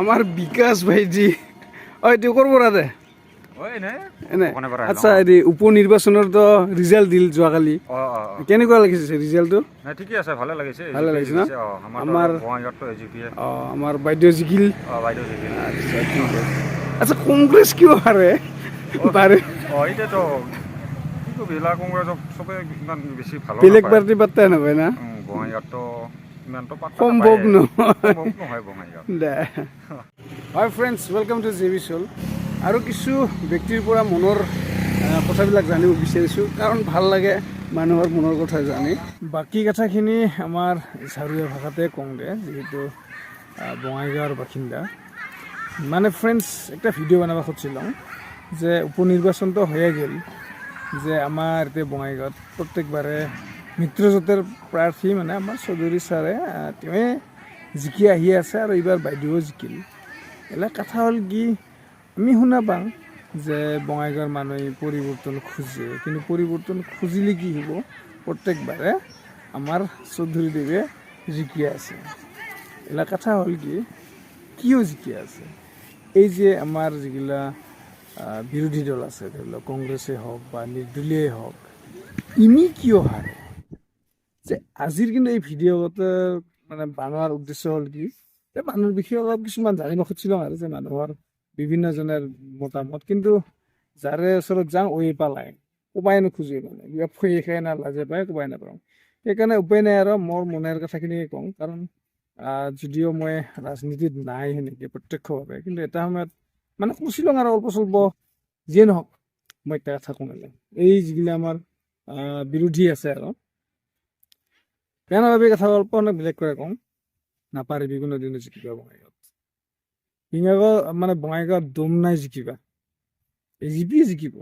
আমাৰ বিকাশ ভাইজি। অঁ এইটো ক'ৰ পৰা দে? আচ্ছা হেৰি উপ নিৰ্বাচনৰতো ৰিজাল্ট দিল যোৱাকালি। কেনেকুৱা লাগিছে ৰিজাল্টটো ঠিকে আছে ভালে লাগিছে। ভালে লাগিছে ন? আমাৰ অঁ আমাৰ বাইদেউ জিকিল। আচ্ছা আচ্ছা কংগ্ৰেছ কিয় বেছি ভালো বেলেগ পাৰ্টি পাত্তা নাপায় না? হয় friends welcome to J B চল আৰু কিছু ব্যক্তিৰ পৰা মনৰ কথাবিলাক জানিব বিচাৰিছোঁ। কাৰণ ভালো লাগে মানুহৰ মনৰ কথা জানি। বাকী কথাখিনি আমাৰ ঝাৰুৱা ভাষাতে কওঁ দে যিহেতু বঙাইগাঁৱৰ বাসিন্দা। মানে ফ্ৰেণ্ডছ একটা ভিডিঅ' বনাব খুজিছিলোঁ যে উপ নিৰ্বাচনটো হৈয়ে গ'ল যে আমাৰ এতিয়া বঙাইগাঁৱত প্ৰত্যেকবাৰে মিত্ৰজোঁটৰ প্ৰাৰ্থী মানে আমাৰ চৌধুৰী ছাৰে তেওঁৱে জিকি আহি আছে আৰু এইবাৰ বাইদেউও জিকিল। এলা কথা হ'ল কি, আমি শুনা পাওঁ যে বঙাইগাঁৱৰ মানুহে পৰিৱৰ্তন খোজে কিন্তু পৰিৱৰ্তন খুজিলে কি হ'ব? প্ৰত্যেকবাৰে আমাৰ চৌধুৰীদেৱে জিকি আছে। এলা কথা হ'ল কি, কিয় জিকি আছে? এই যে আমাৰ যিগিলা বিৰোধী দল আছে, ধৰি লওক কংগ্ৰেছেই হওক বা নিৰ্দলীয়ই হওক ইমি কিয় হাৰে? যে আজিৰ কিন্তু এই ভিডিঅ'ত মানে বনোৱাৰ উদ্দেশ্য হ'ল কি, যে মানুহৰ বিষয়ে অলপ কিছুমান জানিব খুজিছিলোঁ আৰু যে মানুহৰ বিভিন্নজনৰ মতামত। কিন্তু যাৰে ওচৰত যাওঁ ঐ পালাই কোবাই নোখোজে মানে। কিবা ফুৰি খাই না লাজে পায় কোবাই নাপাওঁ। সেইকাৰণে উপায় নাই আৰু মোৰ মনৰ কথাখিনি কওঁ। কাৰণ যদিও মই ৰাজনীতিত নাই সেনেকৈ প্ৰত্যক্ষভাৱে, কিন্তু এটা সময়ত মানে কৈছিলোঁ আৰু অল্প স্বল্প যিয়ে নহওক, মই এটা কথা কওঁ মানে। এই যিগিলা আমাৰ বিৰোধী আছে আৰু। নাপাবি কথা অল্প অলপ বেলেগ কৰে কওঁ নাপাৰিবি কোনোদিনো জিকিবা বঙাইগাঁৱত বঙাইগাঁও মানে বঙাইগাঁৱত দম নাই জিকিবা এ জি পিয়ে জিকিব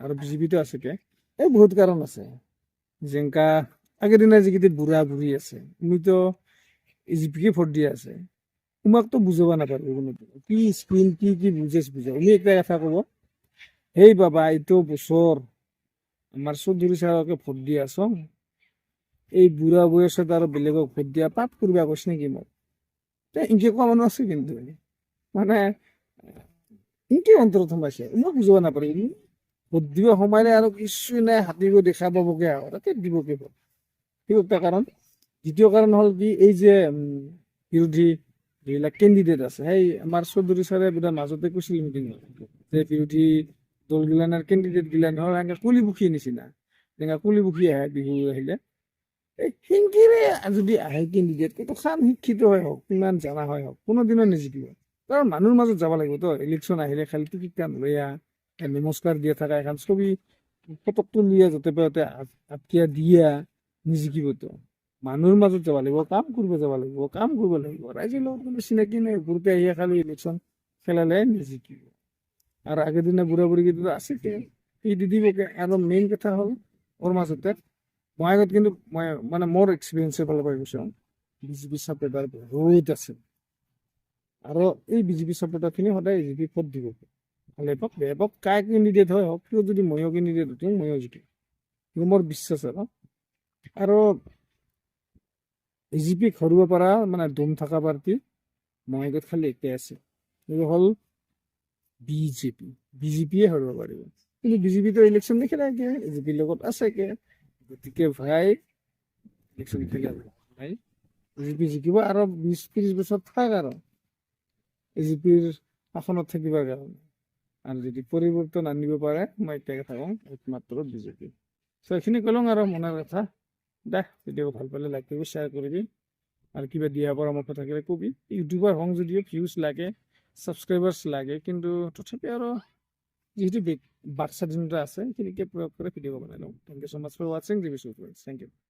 আৰু বি জে পিটো আছে কে এই বহুত কাৰণ আছে যেনেকা আগৰ দিনা যিকেইটা বুঢ়া বুঢ়ী আছে তুমিতো এ জি পিকে ভোট দি আছে তোমাকতো বুজাব নাপাৰিব কোনো কি স্ক্ৰীণ কি কি বুজেছ বুজাব তুমি একটা কথা ক'ব সেই বাবা এইটো বছৰ আমাৰ চৌধুৰী ছাৰকে ভোট দি আছ এই বুঢ়া বয়সত আৰু বেলেগক ভোট দিয়া পাপ কৰিবা কৈছে নেকি মোক? ইনকে কোৱা মানুহ আছে কিন্তু। মানে ইনকে অন্তৰত সোমাইছে। মই বুজিব নাপাৰিম ভোট দিব সোমাইলে আৰু কিছু নাই হাতীব দেখা পাবগে আৰু। তাতে দিবগে ভোট? সেই এটা কাৰণ? দ্বিতীয় কাৰণ হ'ল কি, এই যে বিৰোধী যিবিলাক কেণ্ডিডেট আছে। সেই আমাৰ চৌধুৰী ছাৰে বোধহয় মাজতে কৈছিল মিটিঙত যে বিৰোধী দলগিলানৰ কেণ্ডিডেট গিলান হ'ল এনেকে কুলিপুখী নিচিনা। যেনেকে কুলিপুখী আহে, বিহু আহিলে। সিংকিৰে যদি আহে কেণ্ডিডেট কিন্তু খান শিক্ষিত হয় হওক, কিমান জনা হয় হওক, কোনোদিনো নিজিকিব। কাৰণ মানুহৰ মাজত যাব লাগিব তো ইলেকশ্যন আহিলে খালি টিকেট কাণ লৈ আহ নমস্কাৰ দিয়া থকা এখন ছবি ফটক তুলিয়া য'তে পাওঁতে আটকিয়া দিয়া নিজিকিবতো মানুহৰ মাজত যাব লাগিব, কাম কৰিব যাব লাগিব, কাম কৰিব লাগিব। ৰাইজৰ লগত কোনো চিনাকি নাই, ঘূৰোতে আহিয়ে খালি ইলেকশ্যন খেলালে নিজিকিব। আৰু আগৰ দিনা বুঢ়া বুঢ়ীকেইটা আছে সেই দি দিবকে আৰু মেইন কথা হ'ল, ওৰ মাজতে বঙাইগাঁৱত কিন্তু মই মানে মোৰ এক্সপিৰিয়েঞ্চৰ ফালৰ পৰা কৈছোঁ। বিজেপি ছাপোৰ্টাৰ বহুত আছে। আৰু এই বিজেপি ছাপোৰ্টাৰখিনি সদায় এ জি পি ভোট দিব? ভালে পাওক বেয়া পাওক কাই কেণ্ডিডেট হয়, হওক, কিয় যদি ময়ো কেণ্ডিডেট হওঁ ময়ো জিকিম কিন্তু মোৰ বিশ্বাস আৰু। আৰু এ জি পিক হৰুব পৰা মানে দম থকা পাৰ্টি বঙাইগাঁৱত খালি একে আছে। সেইটো হ'ল বিজেপি। বিজেপিয়ে হৰুব পাৰিব কিন্তু বিজেপিটো ইলেকশ্যন নেখেলে একে এ জি পিৰ লগত আছে একে। গতিকে ভাই ইলেকশ্যন খেলে ভাই এ জি পি জিকিব আৰু বিছ ত্ৰিছ বছৰ থাক আৰু এ জি পিৰ শাসনত থাকিবৰ কাৰণে। আৰু যদি পৰিৱৰ্তন আনিব পাৰে, মই এতিয়া কথা কওঁ, একমাত্ৰ বিজেপি চ' এইখিনি ক'লোঁ আৰু মনৰ কথা। দে, ভিডিঅ' ভালো পালে লাইক কৰিবি শ্বেয়াৰ কৰিবি। আৰু কিবা দিয়া পৰামৰ্শ থাকিলে কবি। ইউটিউবাৰ হওঁ যদিও ভিউজ লাগে ছাবস্ক্ৰাইবাৰ্ছ লাগে, কিন্তু তথাপি আৰু যিহেতু বাক স্বাধীনতা আছে সেইখিনিকে প্ৰয়োগ কৰি ভিডিঅ' বনাই লওঁ thank you so' much for ৱাচিং জি থ্যাংক ইউ